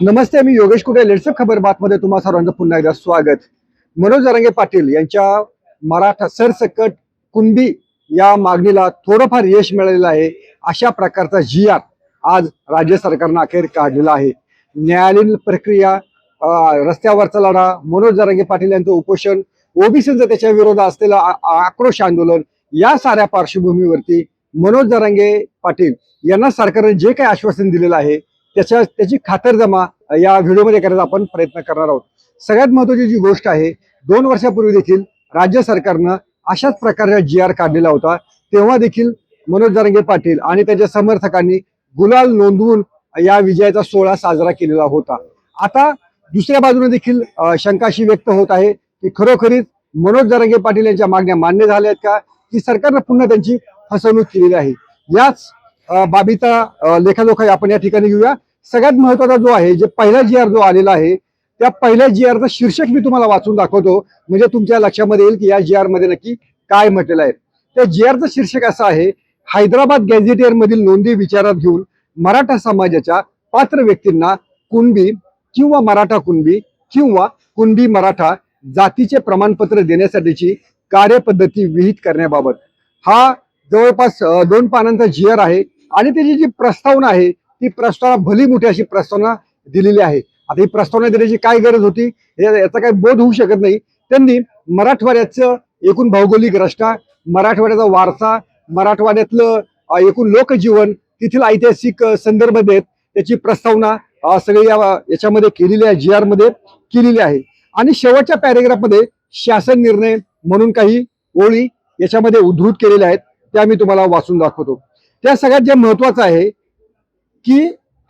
नमस्ते मी योगेश कुटे लेट्सअप खबर बातमध्ये तुम्हा सर्वांचं पुन्हा एकदा स्वागत. मनोज जरांगे पाटील यांच्या मराठा सरसकट कुंदी या मागणीला थोडंफार यश मिळालेलं आहे अशा प्रकारचा जी आर आज राज्य सरकारनं अखेर काढलेला आहे. न्यायालयीन प्रक्रिया रस्त्यावरचा लढा मनोज जरांगे पाटील यांचं उपोषण ओबीसीचं त्याच्या विरोधात असलेलं आ- आक्रोश आंदोलन या साऱ्या पार्श्वभूमीवरती मनोज जरांगे पाटील यांना सरकारने जे काही आश्वासन दिलेलं आहे त्याच्या त्याची खातरजमा या व्हिडिओमध्ये करायचा आपण प्रयत्न करणार आहोत. सगळ्यात महत्वाची जी गोष्ट आहे दोन वर्षापूर्वी देखील राज्य सरकारनं अशाच प्रकारचा जी आर काढलेला होता. तेव्हा देखील मनोज जरांगे पाटील आणि त्याच्या समर्थकांनी गुलाल नोंदवून या विजयाचा सोहळा साजरा केलेला होता. आता दुसऱ्या बाजूने देखील शंकाशी व्यक्त होत आहे की खरोखरीच मनोज जरांगे पाटील यांच्या मागण्या मान्य झाल्या आहेत का? की सरकारनं पुन्हा त्यांची फसवणूक केलेली आहे. याच बाबीचा लेखाजोखा आपण या ठिकाणी घेऊया. सगळ्यात महत्त्वाचा जो आहे जे पहिला जी आर जो आलेला आहे त्या पहिल्या जी आरचं शीर्षक मी तुम्हाला वाचून दाखवतो. म्हणजे तुमच्या लक्षामध्ये येईल की या जी आरमध्ये नक्की काय म्हटलेलं आहे. त्या जी आरचं शीर्षक असं आहे हैदराबाद गॅझेटियर मधील नोंदी विचारात घेऊन मराठा समाजाच्या पात्र व्यक्तींना कुणबी किंवा मराठा कुणबी किंवा कुणबी मराठा जातीचे प्रमाणपत्र देण्यासाठीची कार्यपद्धती विहित करण्याबाबत. हा जवळपास दोन पानांचा जी आर आहे. आणि त्याची जी प्रस्तावना आहे ती प्रस्तावना भली मोठी अशी प्रस्तावना दिलेली आहे. आता ही प्रस्तावना देण्याची काय गरज होती हे- याचा काही बोध होऊ शकत नाही. त्यांनी मराठवाड्याचं एकूण भौगोलिक रचना मराठवाड्याचा वारसा मराठवाड्यातलं एकूण लोकजीवन तेथील ऐतिहासिक संदर्भ देत त्याची प्रस्तावना सगळी या- याच्यामध्ये केलेली आहे जी आरमध्ये केलेली आहे. आणि शेवटच्या पॅरेग्राफमध्ये शासन निर्णय म्हणून काही ओळी याच्यामध्ये उद्धृत केलेल्या आहेत त्या मी तुम्हाला वाचून दाखवतो. त्या सगळ्यात जे महत्वाचं आहे की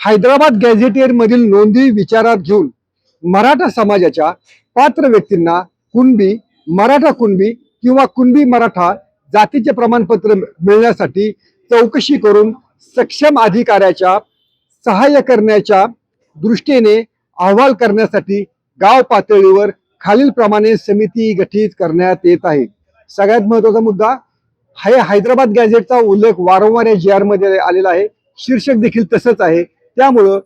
हैदराबाद गॅझेटियर मधील नोंदी विचारात घेऊन मराठा समाजाच्या पात्र व्यक्तींना कुणबी मराठा कुणबी किंवा कुणबी मराठा जातीचे प्रमाणपत्र मिळण्यासाठी चौकशी करून सक्षम अधिकाऱ्याच्या सहाय्य करण्याच्या दृष्टीने अहवाल करण्यासाठी गाव पातळीवर खालील प्रमाणे समिती गठीत करण्यात येत आहे. सगळ्यात महत्त्वाचा मुद्दा हाय हैदराबाद गॅझेटचा उल्लेख वारंवार या जी आरमध्ये आलेला आहे. शीर्षक देखील तसंच आहे. त्यामुळं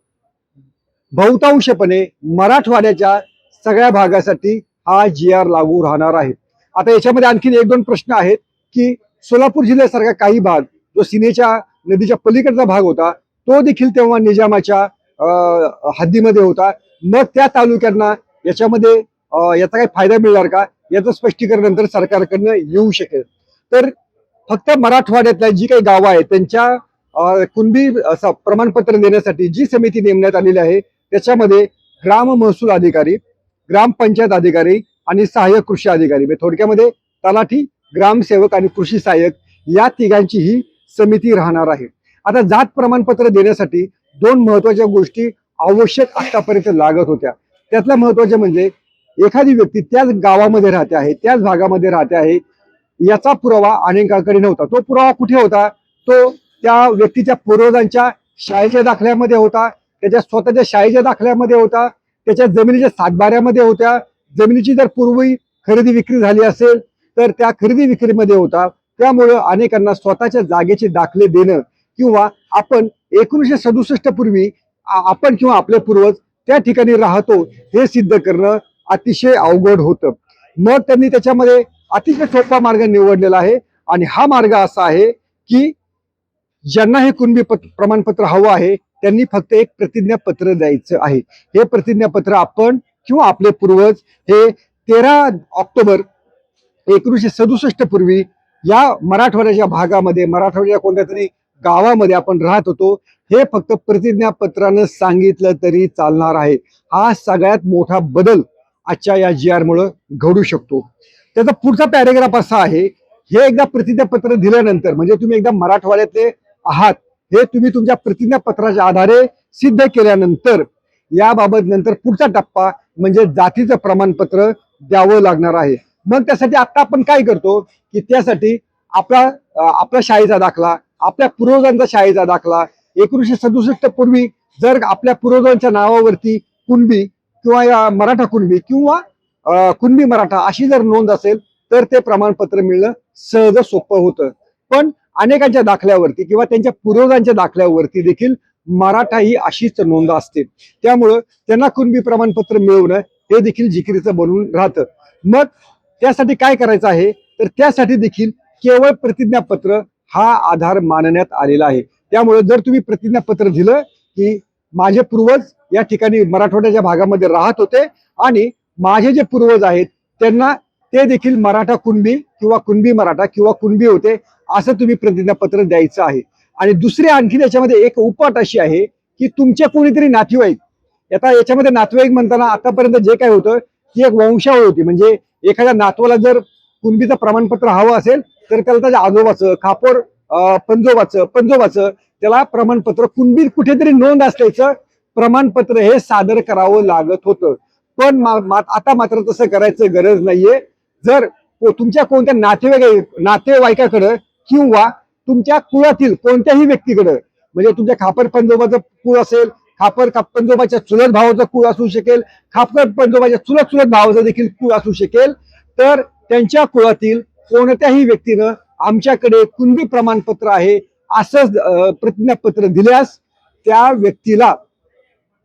बहुतांशपणे मराठवाड्याच्या सगळ्या भागासाठी हा जी आर लागू राहणार आहे. आता याच्यामध्ये आणखी एक दोन प्रश्न आहेत की सोलापूर जिल्ह्यासारखा काही भाग जो सिनेच्या नदीच्या पलीकडचा भाग होता तो देखील तेव्हा निजामाच्या हद्दीमध्ये होता. मग त्या तालुक्यांना याच्यामध्ये याचा काही फायदा मिळणार का? याचं स्पष्टीकरण नंतर सरकारकडनं येऊ शकेल. तर फक्त मराठवाड्यातल्या जी काही गावं आहेत त्यांच्या कुणबी असं प्रमाणपत्र देण्यासाठी जी समिती नेमण्यात आलेली आहे त्याच्यामध्ये ग्राम महसूल अधिकारी ग्रामपंचायत अधिकारी आणि सहाय्यक कृषी अधिकारी. म्हणजे थोडक्यामध्ये तलाठी ग्रामसेवक आणि कृषी सहाय्यक या तिघांची ही समिती राहणार आहे. आता जात प्रमाणपत्र देण्यासाठी दोन महत्त्वाच्या गोष्टी आवश्यक आतापर्यंत लागत होत्या. त्यातल्या महत्त्वाच्या म्हणजे एखादी व्यक्ती त्याच गावामध्ये राहते आहे त्याच भागामध्ये राहते आहे याचा पुरावा अनेकांकडे नव्हता. तो पुरावा कुठे होता? तो त्या व्यक्तीच्या पूर्वजांच्या शाळेच्या दाखल्यामध्ये होता. त्याच्या स्वतःच्या शाळेच्या दाखल्यामध्ये होता. त्याच्या जमिनीच्या सातबाऱ्यामध्ये होत्या. जमिनीची जर पूर्वी खरेदी विक्री झाली असेल तर त्या खरेदी विक्रीमध्ये होता. त्यामुळं अनेकांना स्वतःच्या जागेचे दाखले देणं किंवा आपण एकोणीसशे सदुसष्ट पूर्वी आपण किंवा आपले पूर्वज त्या ठिकाणी राहतो हे सिद्ध करणं अतिशय अवघड होतं. मग त्यांनी त्याच्यामध्ये अतिशय सोपा मार्ग निवडलेला आहे. आणि हा मार्ग असा आहे की ज्यांना हे कुणबी प्रमाणपत्र हवं आहे त्यांनी फक्त एक प्रतिज्ञापत्र द्यायचं आहे. हे प्रतिज्ञापत्र आपण किंवा आपले पूर्वज हे तेरा ऑक्टोबर एकोणीसशे सदुसष्ट पूर्वी या मराठवाड्याच्या भागामध्ये मराठवाड्याच्या कोणत्या तरी गावामध्ये आपण राहत होतो हे फक्त प्रतिज्ञापत्रानं सांगितलं तरी चालणार आहे. हा सगळ्यात मोठा बदल आजच्या या जी आर मुळे घडू शकतो. त्याचा पुढचा पॅरेग्राफ असा आहे हे एकदा प्रतिज्ञापत्र दिल्यानंतर म्हणजे तुम्ही एकदा मराठवाड्यातले आहात हे तुम्ही तुमच्या प्रतिज्ञापत्राच्या आधारे सिद्ध केल्यानंतर याबाबत नंतर पुढचा टप्पा म्हणजे जातीचं प्रमाणपत्र द्यावं लागणार आहे. मग त्यासाठी आता आपण काय करतो की त्यासाठी आपला आपल्या शाळेचा दाखला आपल्या पूर्वजांचा शाळेचा दाखला एकोणीसशे सदुसष्ट पूर्वी जर आपल्या पूर्वजांच्या नावावरती कुणबी किंवा या मराठा कुणबी किंवा कुणबी मराठा अशी जर नोंद असेल तर ते प्रमाणपत्र मिळणं सहज सोपं होतं. पण अनेकांच्या दाखल्यावरती किंवा त्यांच्या पूर्वजांच्या दाखल्यावरती देखील मराठा ही अशीच नोंद असते. त्यामुळं त्यांना कुणबी प्रमाणपत्र मिळवणं हे देखील जिकिरीचं बनून राहतं. मग त्यासाठी काय करायचं आहे? तर त्यासाठी देखील केवळ प्रतिज्ञापत्र हा आधार मानण्यात आलेला आहे. त्यामुळे जर तुम्ही प्रतिज्ञापत्र दिलं की माझे पूर्वज या ठिकाणी मराठवाड्याच्या भागामध्ये राहत होते आणि माझे जे पूर्वज आहेत त्यांना ते देखील मराठा कुणबी किंवा कुणबी मराठा किंवा कुणबी होते असं तुम्ही प्रतिज्ञापत्र द्यायचं आहे. आणि दुसरी आणखी याच्यामध्ये एक उपाट अशी आहे की तुमचे कोणीतरी नातेवाईक आता याच्यामध्ये नातेवाईक म्हणताना आतापर्यंत जे काय होतं ती एक वंशावळ होती. म्हणजे एखाद्या नातवाला जर कुणबीचं प्रमाणपत्र हवं असेल तर त्याला त्याच्या आजोबाचं खापोर पंजोबाचं पंजोबाचं त्याला प्रमाणपत्र कुणबी कुठेतरी नोंद असल्याचं प्रमाणपत्र हे सादर करावं लागत होतं. पण मा- मा- आता मात्र तसं करायचं गरज नाहीये. जर तुमच्या कोणत्या नातेवाईक नातेवाईकाकडं किंवा तुमच्या कुळातील कोणत्याही व्यक्तीकडं म्हणजे तुमच्या खापर पंजोबाचं कुळ असेल खापर पंजोबाच्या चुलत भावाचं कुळ असू शकेल खापर पंजोबाच्या चुलत चुलत भावाचं देखील कुळ असू शकेल तर त्यांच्या कुळातील कोणत्याही व्यक्तीनं आमच्याकडे कुणबी प्रमाणपत्र आहे असं प्रतिज्ञापत्र दिल्यास त्या व्यक्तीला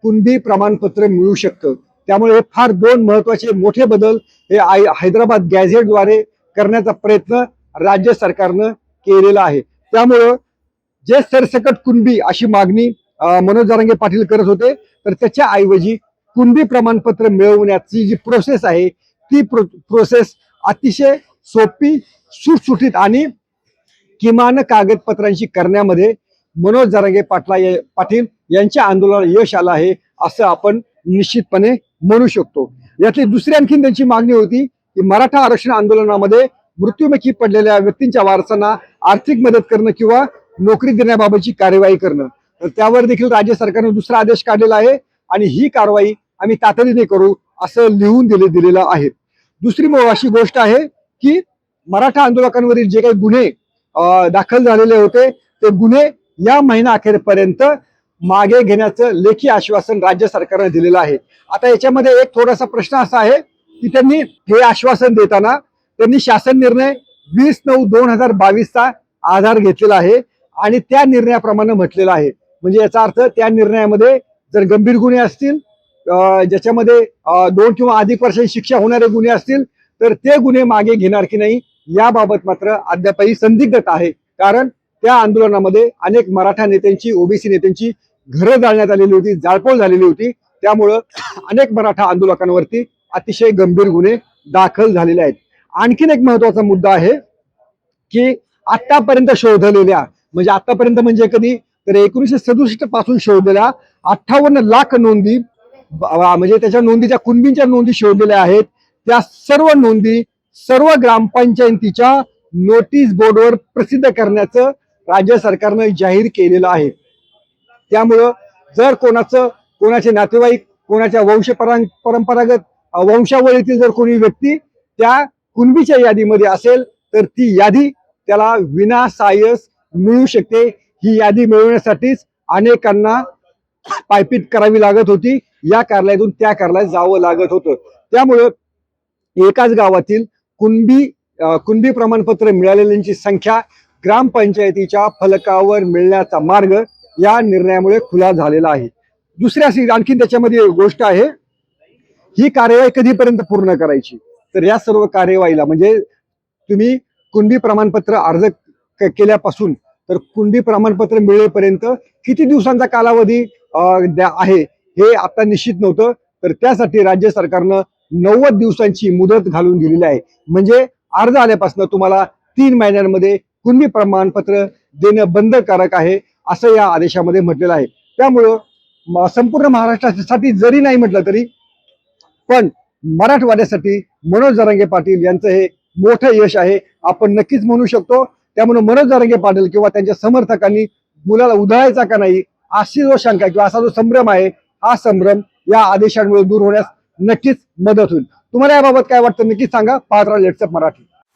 कुणबी प्रमाणपत्र मिळू शकतं. त्यामुळे हे फार दोन महत्त्वाचे मोठे बदल हे आय- हैदराबाद गॅझेटद्वारे करण्याचा प्रयत्न राज्य सरकारनं केलेला आहे. त्यामुळं जे सरसकट कुणबी अशी मागणी मनोज जारंगे पाटील करत होते तर त्याच्या ऐवजी कुणबी प्रमाणपत्र मिळवण्याची जी प्रोसेस आहे ती प्रो प्रोसेस अतिशय सोपी सुटसुटीत आणि किमान कागदपत्रांशी करण्यामध्ये मनोज जारंगे पाटला या- पाटील यांच्या आंदोलनाला यश आलं आहे असं आपण निश्चितपणे म्हणू शकतो. यातली दुसरी आणखीन त्यांची मागणी होती की मराठा आरक्षण आंदोलनामध्ये मृत्युमुखी पडलेल्या व्यक्तींच्या वारसांना आर्थिक मदत करणं किंवा नोकरी देण्याबाबतची कार्यवाही करणं. तर त्यावर देखील राज्य सरकारने दुसरा आदेश काढलेला आहे आणि ही कारवाई आम्ही तातडीने करू असं लिहून दिले दिलेलं आहे. दुसरी अशी गोष्ट आहे की मराठा आंदोलकांवरील जे काही गुन्हे अं, दाखल झालेले होते ते गुन्हे या महिना अखेरपर्यंत मागे घेण्याचं लेखी आश्वासन राज्य सरकारने दिलेलं आहे. आता याच्यामध्ये एक थोडासा प्रश्न असा आहे की त्यांनी हे आश्वासन देताना त्यांनी शासन निर्णय वीस नऊ दोन हजार बावीसचा आधार घेतलेला आहे आणि त्या निर्णयाप्रमाणे म्हटलेलं आहे. म्हणजे याचा अर्थ त्या निर्णयामध्ये जर गंभीर गुन्हे असतील ज्याच्यामध्ये दोन किंवा अधिक वर्षांची शिक्षा होणारे गुन्हे असतील तर ते गुन्हे मागे घेणार की नाही याबाबत मात्र अद्यापही संदिग्धता आहे. कारण त्या आंदोलनामध्ये अनेक मराठा नेत्यांची ओबीसी नेत्यांची घरं जाळण्यात आलेली होती जाळपोळ झालेली होती. त्यामुळं अनेक मराठा आंदोलकांवरती अतिशय गंभीर गुन्हे दाखल झालेले आहेत. आणखीन एक महत्त्वाचा मुद्दा आहे की आतापर्यंत शोधलेल्या म्हणजे आतापर्यंत म्हणजे कधी? तर एकोणीसशे सदुसष्टपासून शोधलेल्या अठ्ठावन्न लाख नोंदी म्हणजे त्याच्या नोंदीच्या कुणबींच्या नोंदी शोधलेल्या आहेत. त्या सर्व नोंदी सर्व ग्रामपंचायतीच्या नोटीस बोर्डवर प्रसिद्ध करण्याचं राज्य सरकारनं जाहीर केलेलं आहे. त्यामुळं जर कोणाचं कोणाचे नातेवाईक कोणाच्या वंश परंपरागत वंशावळीतील जर कोणी व्यक्ती त्या कुणबीच्या यादीमध्ये असेल तर ती यादी त्याला विनासायस मिळू शकते. ही यादी मिळवण्यासाठीच अनेकांना पायपीट करावी लागत होती. या कार्यालयातून त्या कार्यालयात जावं लागत होतं. त्यामुळं एकाच गावातील कुणबी कुणबी प्रमाणपत्र मिळालेल्यांची संख्या ग्रामपंचायतीच्या फलकावर मिळण्याचा मार्ग या निर्णयामुळे खुला झालेला आहे. दुसऱ्या आणखी त्याच्यामध्ये गोष्ट आहे. ही कार्यवाही कधीपर्यंत पूर्ण करायची? तर या सर्व कार्यवाहीला म्हणजे तुम्ही कुणबी प्रमाणपत्र अर्ज केल्यापासून तर कुणबी प्रमाणपत्र मिळेपर्यंत किती दिवसांचा कालावधी द्या- आहे हे आता निश्चित नव्हतं. तर त्यासाठी राज्य सरकारनं नव्वद दिवसांची मुदत घालून दिलेली आहे. म्हणजे अर्ज आल्यापासून तुम्हाला तीन महिन्यांमध्ये कुणबी प्रमाणपत्र देणं बंदकारक आहे. असं या आदेशामध्ये म्हटलेलं आहे. त्यामुळं संपूर्ण महाराष्ट्रासाठी जरी नाही म्हटलं तरी पण मराठवाड्यासाठी मनोज जरांगे पाटील यांचं हे मोठं यश आहे. आपण नक्कीच म्हणू शकतो त्यामुळे मनोज जरांगे पाटील किंवा त्यांच्या समर्थकांनी मुलाला उधळायचा का नाही अशी जो शंका किंवा असा जो संभ्रम आहे हा संभ्रम या आदेशांमुळे दूर होण्यास नक्कीच मदत होईल. तुम्हाला याबाबत काय वाटतं नक्कीच सांगा. पाहत राहा लेट्सअप मराठी.